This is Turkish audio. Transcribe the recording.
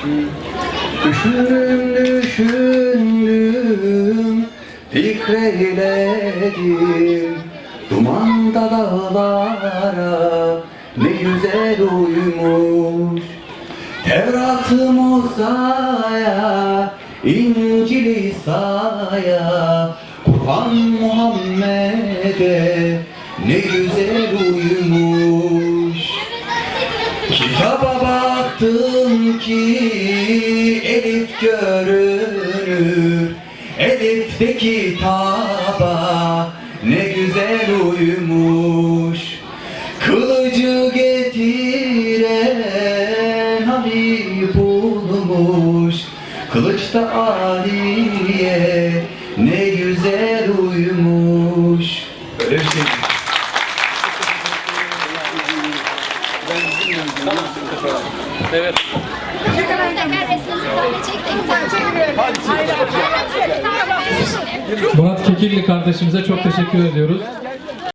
Düşündüm düşündüm Fikreyledim Dumanda dağlara Ne güzel uyumuş. Tevrat Musa'ya İncil İsa'ya Kur'an Muhammed'e Ne güzel uyumuş. Kitaba baktım ki Elif görünür Elif'te kitaba Ne güzel uyumuş. Kılıcı getiren Habib bulmuş Kılıçta Aliye Evet. Murat Kekilli kardeşimize çok teşekkür ediyoruz.